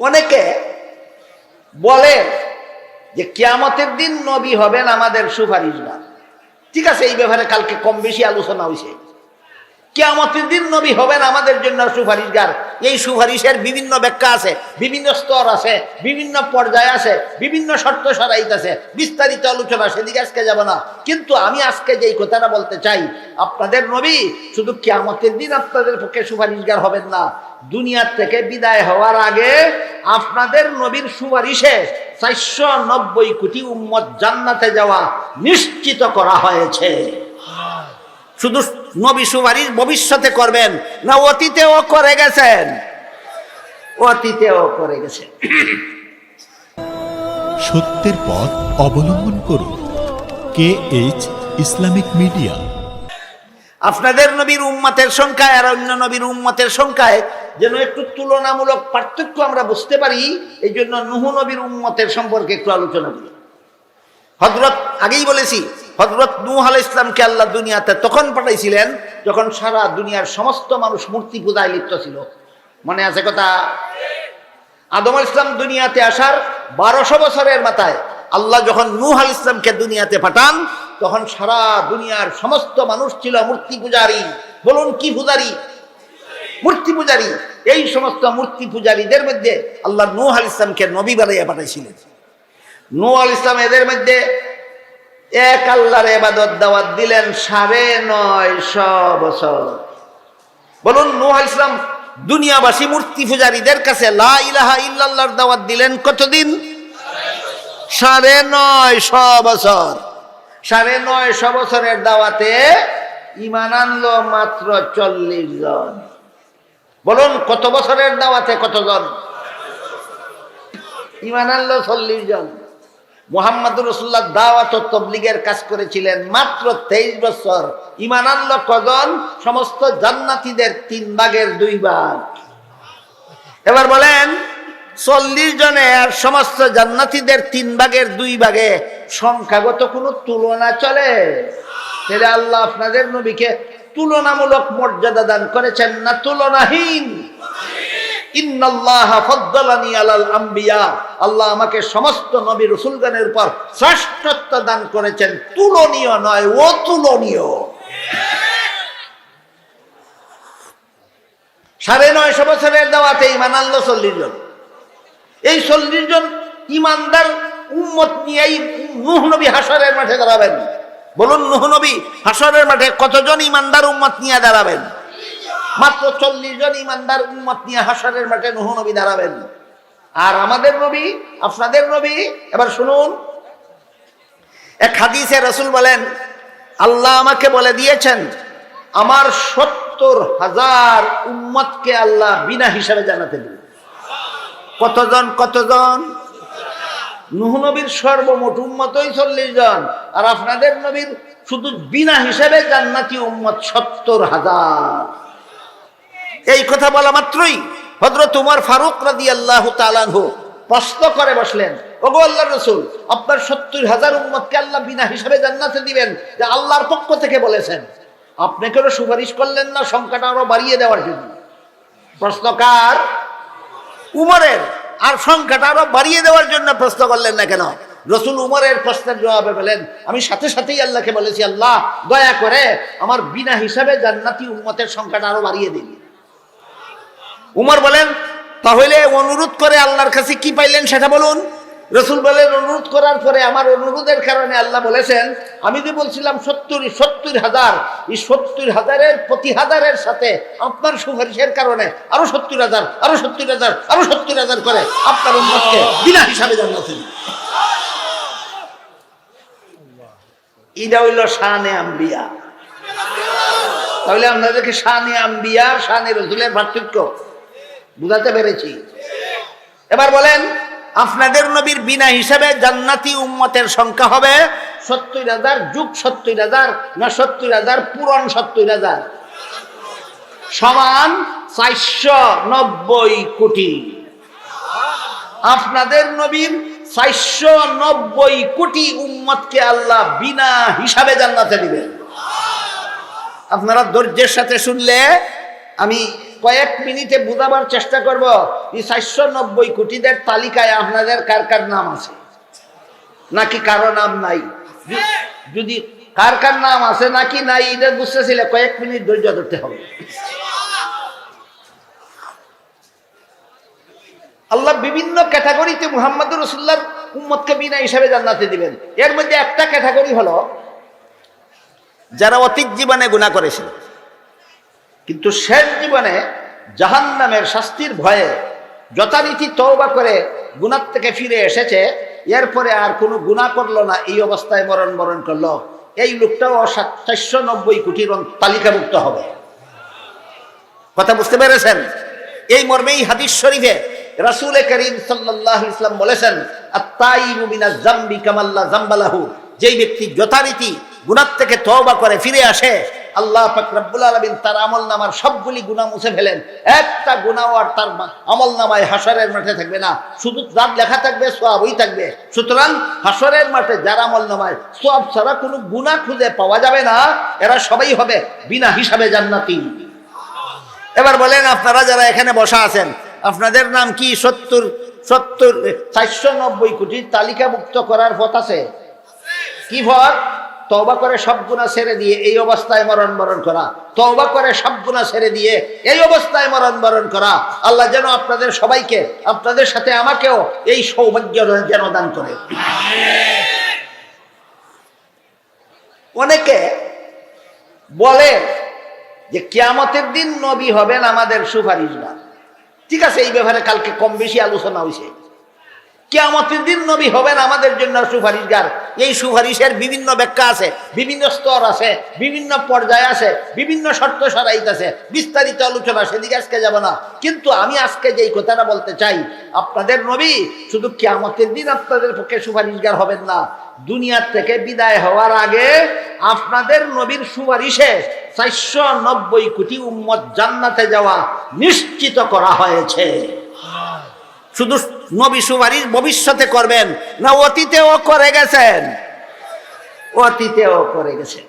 অনেকে বলে যে কিয়ামতের দিন নবী হবেন আমাদের সুপারিশগার। ঠিক আছে, এই ব্যাপারে কালকে কম বেশি আলোচনা হয়েছে কেয়ামতের দিন নবী হবেন আমাদের জন্য সুপারিশগার। এই সুপারিশের বিভিন্ন ব্যাখ্যা আছে, বিভিন্ন স্তর আছে, বিভিন্ন পর্যায়ে আছে, বিভিন্ন শর্ত সরাইত আছে বিস্তারিত আলোচনা সেদিকে আজকে যাব না। কিন্তু আমি আজকে যেই কথাটা বলতে চাই, আপনাদের নবী শুধু কেয়ামতের দিন আপনাদের পক্ষে সুপারিশগার হবেন না, দুনিয়ার থেকে বিদায় হওয়ার আগে আপনাদের নবীর সুপারিশে চারশো নব্বই কোটি উম্মত জান্নাতে যাওয়া নিশ্চিত করা হয়েছে। শুধু নবী সুপারিশ ভবিষ্যতে করবেন না অতীতেও করে গেছেন। অতীতেও করে গেছেন। সত্যের পথ অবলম্বন করুন। K H Islamic media. আপনাদের নবীর উম্মতের সংখ্যায় আর অন্য নবীর উম্মতের সংখ্যায় যেন একটু তুলনামূলক পার্থক্য আমরা বুঝতে পারি এই জন্য নুহু নবীর উম্মতের সম্পর্কে একটু আলোচনা করি। হজরত আগেই বলেছি হজরত নূহ আল ইসলামকে আল্লাহ দুনিয়াতে তখন পাঠাইছিলেন, যখন সারা দুনিয়ার সমস্ত মানুষ মূর্তি পূজায় লিপ্ত ছিল। মনে আছে কথা? আদম আল ইসলাম দুনিয়াতে আসার বারোশো বছরের মাথায় আল্লাহ যখন নূহ আল ইসলামকে দুনিয়াতে পাঠান, তখন সারা দুনিয়ার সমস্ত মানুষ ছিল মূর্তি পূজারী। বলুন, কি পূজারী? মূর্তি পূজারী। এই সমস্ত মূর্তি পূজারীদের মধ্যে আল্লাহ নূহ আল ইসলামকে নবী বানাইয়া পাঠাইছিলেন। নূহ আল ইসলাম এদের মধ্যে এক আল্লাহর এবাদত দাওয়াত দিলেন সাড়ে নয়শ বছর। বলুন, নূহ ইসলাম দুনিয়াবাসী, মূর্তি পূজারীদের কাছে লা ইলাহা ইল্লাল্লাহর দাওয়াত দিলেন কতদিন? সাড়ে নয়শ বছর। সাড়ে নয়শ বছরের দাওয়াতে ইমান আনলো মাত্র চল্লিশ জন। বলুন, কত বছরের দাওয়াতে কতজন? ইমান আনলো চল্লিশ জন। মোহাম্মদ রসুল্লাহ দাওয়াত ও তবলিগের কাজ করেছিলেন মাত্র তেইশ বছর। ইমান কজন? সমস্ত জান্নাতীদের তিন ভাগের দুই ভাগ। এবার বলেন, চল্লিশ জনে আর সমস্ত জান্নাতীদের তিন ভাগের দুই ভাগে সংখ্যাগত কোনো তুলনা চলে? তাহলে আল্লাহ আপনাদের নবীকে তুলনামূলক মর্যাদা দান করেছেন না তুলনাহীন? আল্লাহ আমাকে সমস্ত নবী রসুলগণের উপর শ্রেষ্ঠত্ব দান করেছেন। তুলনীয় নয়, অতুলনীয়। সাড়ে নয়শো বছরের দাওয়াতে ইমান আনলো চল্লিশ জন। এই চল্লিশ জন ইমানদার উম্মত নুহ নবী হাসরের মাঠে দাঁড়াবেন। বলুন, নুহ নবী হাসরের মাঠে কতজন ইমানদার উম্মত নিয়ে দাঁড়াবেন? মাত্র চল্লিশ জন ইমানদার উম্মত নিয়ে হাসরের মাঠে নুহ নবী দাঁড়াবেন। আর আমাদের নবী, আপনাদের নবী, এবার শুনুন। এক হাদিসে রসুল বলেন, আল্লাহ আমাকে বলে দিয়েছেন, আমার সত্তর হাজার উম্মতকে আল্লাহ বিনা হিসাবে জানাতে দেবে কতজন কতজন? নুহ নবীর সর্বমোট উম্মতই চল্লিশ জন। আর আপনাদের নবীর শুধু বিনা হিসাবে জান্নাতি উম্মত সত্তর হাজার। এই কথা বলা মাত্রই হজরত উমর ফারুক রাদি আল্লাহ তালানহু প্রশ্ন করে বসলেন, ওগো আল্লাহ রসুল, আপনার সত্তর হাজার উম্মতকে আল্লাহ বিনা হিসাবে জান্নাতে দিবেন যে আল্লাহর পক্ষ থেকে বলেছেন। আপনি কেন সুপারিশ করলেন না, সংখ্যাটা আরও বাড়িয়ে দেওয়ার জন্য। প্রশ্নকার উমরের। আর সংখ্যাটা আরও বাড়িয়ে দেওয়ার জন্য প্রশ্ন করলেন না কেন? রসুল উমরের প্রশ্নের জবাবে বলেন, আমি সাথে সাথেই আল্লাহকে বলেছি, আল্লাহ, দয়া করে আমার বিনা হিসাবে জান্নাতি উম্মতের সংখ্যাটা আরও বাড়িয়ে দিন। উমর বলেন, তাহলে অনুরোধ করে আল্লাহর কাছে কি পাইলেন সেটা বলুন। রসুল বলেন, অনুরোধ করার পরে আমার অনুরোধের কারণে আল্লাহ বলেছেন, আমি যে বলছিলাম সত্তর সত্তর হাজার, এই সত্তর হাজারের প্রতি হাজারের সাথে আপনার সুপারিশের কারণে আরও সত্তর হাজার, আরও সত্তর হাজার, আরও সত্তর হাজার করে আপনার উন্মতকে বিনা হিসাবে জানাতেন এটা হইল শানে আম্বিয়া। তাহলে আপনাদেরকে শানে আম্বিয়া শানে রসুলের পার্থক্য। বুঝাতে পেরেছি। এবার বলেন, আপনাদের নবীর বিনা হিসাবে জান্নাতি উম্মতের সংখ্যা হবে সত্তর হাজার, যুগ সত্তর হাজার, না সত্তর হাজার, পূরণ সত্তর হাজার। সমান চারশো নব্বই কোটি। আপনাদের নবীর চারশো নব্বই কোটি উম্মতকে আল্লাহ বিনা হিসাবে জান্নাতে দিবেন। আপনারা ধৈর্যের সাথে শুনলে আমি কয়েক মিনিটে বুঝাবার চেষ্টা করব, এই চারশো নব্বই কোটিদের তালিকায় আপনাদের কার কার নাম আছে? নাকি কারও নাম নাই? যদি- কার কার নাম আছে, নাকি নাই, এটা বুঝতেছিলে, কয়েক মিনিট ধৈর্য ধরতে হবে। আল্লাহ বিভিন্ন ক্যাটাগরিতে মুহাম্মদ রসুল্লার উম্মতকে বিনা হিসাবে জান্নাতে দিবেন। এর মধ্যে একটা ক্যাটাগরি হলো, যারা অতীত জীবনে গুণা করেছিল। কিন্তু শেষ জীবনে জাহান নামের শাস্তির ভয়ে যথারীতি তওবা করে গুণার থেকে ফিরে এসেছে, এরপরে আর কোনো গুণা করল না, এই অবস্থায় মরণ বরণ করল। এই লোকটাও সাত- চারশো নব্বই কোটির তালিকাভুক্ত হবে। কথা বুঝতে পেরেছেন? এই মর্মে এই হাদিস শরীফে রাসূল করিম সাল্লাল্লাহু ইসলাম বলেছেন জামবি কামাল্লা জামবালাহু যেই ব্যক্তি যথারীতি গুনাহ থেকে তওবা করে ফিরে আসে আল্লাহ পাক রব্বুল আলামিন তার আমলনামার সবগুলি গুনাহ মুছে ফেলেন। একটা গুনাহ আর তার আমলনামায় হাসরের মাঠে থাকবে না। শুধু যার লেখা থাকবে, সোয়াবই থাকবে। সুতরাং হাসরের মাঠে যার আমলনামায় সওয়াব ছাড়া কোনো গুনাহ খুঁজে পাওয়া যাবে না। এরা সবাই হবে বিনা হিসাবে জান্নাতি। এবার বলেন আপনারা যারা এখানে বসা আছেন, আপনাদের নাম কি? সত্তর সত্তর, চারশো নব্বই কোটি তালিকাভুক্ত করার পথ আছে? কি পথ? তওবা করে সব গুণা ছেড়ে দিয়ে এই অবস্থায় মরণ বরণ করা। তওবা করে সব গুণা ছেড়ে দিয়ে এই অবস্থায় মরণ বরণ করা। আল্লাহ যেন আপনাদের সবাইকে, আপনাদের সাথে আমাকেও এই সৌভাগ্য যেন দান করে। অনেকে বলে যে কিয়ামতের দিন নবী হবেন আমাদের সুপারিশগার ঠিক আছে, এই ব্যাপারে কালকে কম বেশি আলোচনা হয়েছে কিয়ামতের দিন নবী হবেন আমাদের জন্য সুপারিশগার। এই সুপারিশের বিভিন্ন ব্যাখ্যা আছে, বিভিন্ন স্তর আছে, বিভিন্ন পর্যায়ে আছে, বিভিন্ন শর্ত সরাইত আছে বিস্তারিত আলোচনা সেদিকে আজকে যাব না। কিন্তু আমি আজকে যেই কথাটা বলতে চাই, আপনাদের নবী শুধু কিয়ামতের দিন আপনাদের পক্ষে সুপারিশগার হবেন না। দুনিয়ার থেকে বিদায় হওয়ার আগে আপনাদের নবীর সুপারিশে চারশো নব্বই কোটি উম্মত জান্নাতে যাওয়া নিশ্চিত করা হয়েছে। শুধু নবী সুপারিশ ভবিষ্যতে করবেন না অতীতেও করে গেছেন। অতীতেও করে গেছেন।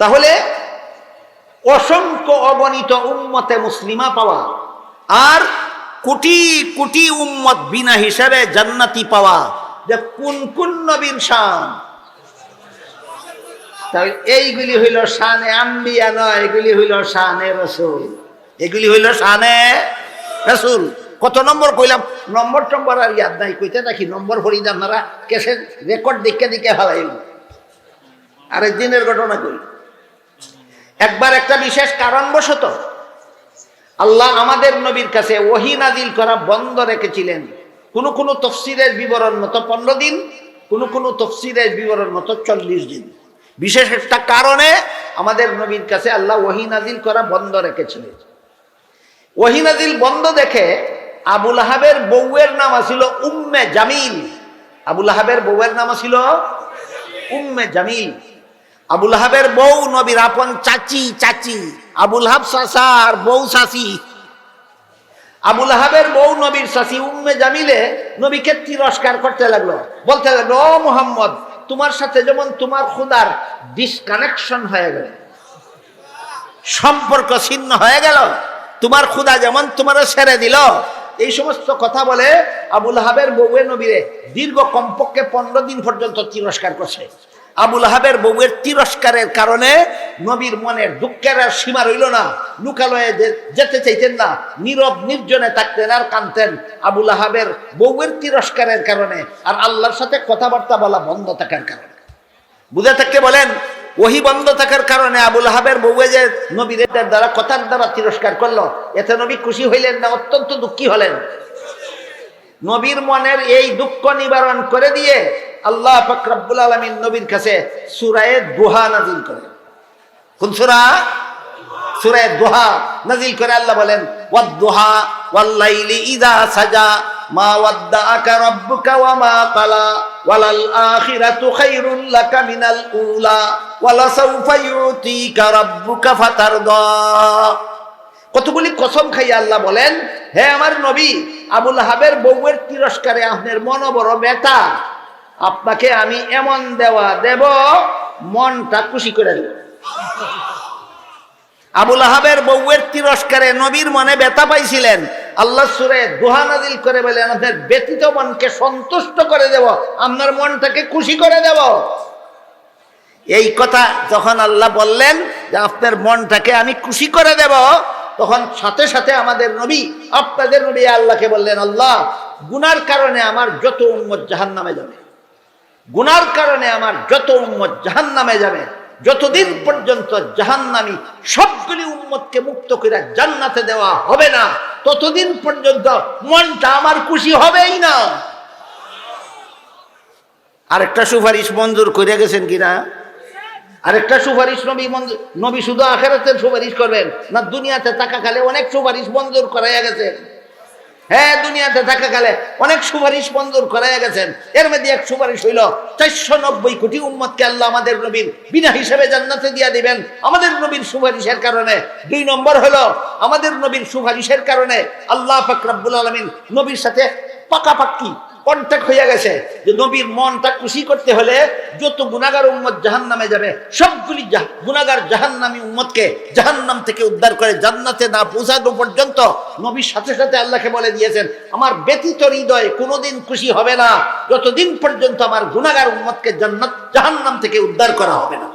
তাহলে অসংখ্য অগণিত উম্মতে মুসলিমা পাওয়া আর কোটি কোটি উম্মত বিনা হিসাবে জান্নাতি পাওয়া যে কোন কোন নবীর শান। এইগুলি হইল শানে আম্বিয়া নয়, এগুলি হইল শানে রসুল। এগুলি হইল শানে রসুল। কত নম্বর কইলাম? নম্বর টম্বর আর ইয়াদ নাই, কইতে নাকি নম্বর ভরি আপনারা কেসে রেকর্ড দেখে দেখে হারাইল। আরেক দিনের ঘটনা কই? একবার একটা বিশেষ কারণবশত আল্লাহ আমাদের নবীর কাছে ওহি নাজিল করা বন্ধ রেখেছিলেন। কোনো কোনো তফসিরের বিবরণ মতো পনেরো দিন, কোন কোন তফসিরের বিবরণ মতো চল্লিশ দিন। বিশেষ একটা কারণে আমাদের নবীর কাছে আল্লাহ ওহি নাজিল করা বন্ধ রেখেছিলেন। ওহি নাজিল বন্ধ দেখে আবুল আহাবের বউয়ের নাম ছিল উম্মে জামিল। আবুল আহাবের বউয়ের নাম ছিল উম্মে জামিল। আবুল হাবের বউ নবীর আপন চাচি চাচি। আবুল হাব আর বউ চাচি আবুল হাবের বউ নবীর চাচি উম্মে জামিলে নবীকে তিরস্কার করতে লাগল। বলতে লাগল, ও মোহাম্মদ তোমার সাথে যেমন তোমার খুদার ডিসকানেকশন হয়ে গেল, সম্পর্ক ছিন্ন হয়ে গেল, তোমার খুদা যেমন তোমার ছেড়ে দিল। এই সমস্ত কথা বলে আবুল হাবের বউয়ে নবীরে দীর্ঘ কমপক্ষে পনেরো দিন পর্যন্ত তিরস্কার করছে। আবুল হাবের বউয়ের তিরস্কারের কারণে নবীর মনের দুঃখের আর সীমা রইল না। লুকালয়ে যেতে চাইতেন না। নীরব, নির্জনে থাকতেন আর কানতেন আবুল হাবের বউয়ের তিরস্কারের কারণে আর আল্লাহর সাথে কথাবার্তা বলা বন্ধ থাকার কারণে। বুঝে থাকতে বলেন, ওহি বন্ধ থাকার কারণে আবুল হাবের বউয়ে যে নবীর দ্বারা কথার দ্বারা তিরস্কার করল, এতে নবী খুশি হইলেন না, অত্যন্ত দুঃখী হলেন। নবীর মনের এই দুঃখ নিবারণ করে দিয়ে আল্লাহ ফকরাবুল আলমিন নবীর কাছে সুরায়ে দোহা নাজিল করে। কোন সুরা? সুরায়ে দোহা নাজিল করে আল্লাহ বলেন, ওয়াদ্দোহা ওয়াল্লাইলি ইদা সাজা, মা ওয়াদ্দাআকা রাব্বুকা ওয়া মা ক্বালা ওয়ালাল আখিরাতু খায়রুল লাকা মিনাল উলা, ওয়ালা সাউফা ইউতিকা রাব্বুকা ফাতারদা। কতগুলি কসম খাই আল্লাহ বলেন, হে আমার নবী, আবুল হাবের বউয়ের তিরস্কারে আপনার মন বড় বেটা আপনাকে আমি এমন দেওয়া দেব, মনটা খুশি করে দেব। আবুল আহাবের বউয়ের তিরস্কারে নবীর মনে ব্যথা পাইছিলেন। আল্লাহ সুরে দোহা নাজিল করে বলে, আমাদের ব্যতীত মনকে সন্তুষ্ট করে দেব, আপনার মনটাকে খুশি করে দেব। এই কথা যখন আল্লাহ বললেন যে, আপনার মনটাকে আমি খুশি করে দেব, তখন সাথে সাথে আমাদের নবী, আপনাদের নবী আল্লাহকে বললেন, আল্লাহ, গুনার কারণে আমার যত উম্মত জাহান নামে যাবে। গুনার কারণে আমার যত উম্মত জাহান নামে যাবে, যতদিন পর্যন্ত জাহান্নামি সবগুলি উম্মতকে মুক্ত করে জান্নাতে দেওয়া হবে না, ততদিন পর্যন্ত মনটা আমার খুশি হবেই না। আরেকটা সুপারিশ মঞ্জুর করে গেছেন কিনা? আরেকটা সুপারিশ নবী মঞ্জুর নবী শুধু আখেরাতের সুপারিশ করবেন, না দুনিয়াতে থাকাকালে অনেক সুপারিশ মঞ্জুর করাইয়া গেছেন। হ্যাঁ দুনিয়াতে থাকাকালে অনেক সুপারিশ মঞ্জুর করাইয়া গেছেন। এর মধ্যে এক সুপারিশ হইল চারশো নব্বই কোটি উম্মতকে আল্লাহ আমাদের নবীর বিনা হিসেবে জান্নাতে দিয়া দিবেন। আমাদের নবীর সুপারিশের কারণে। দুই নম্বর হলো, আমাদের নবীর সুপারিশের কারণে আল্লাহ ফাকরাবুল আলমিন নবীর সাথে পাকাপাক্কি কন্ট্যাক্ট হয়ে গেছে যে নবীর মনটা খুশি করতে হলে যত গুণাগার উম্মত জাহান নামে যাবে, সবগুলি গুণাগার জাহান নামী উম্মতকে জাহান নাম থেকে উদ্ধার করে জান্নাতে না পৌঁছানো পর্যন্ত নবীর সাথে সাথে আল্লাহকে বলে দিয়েছেন, আমার ব্যতীত হৃদয় কোনোদিন খুশি হবে না। যতদিন পর্যন্ত আমার গুণাগার উম্মতকে জান্নাত জাহান নাম থেকে উদ্ধার করা হবে না।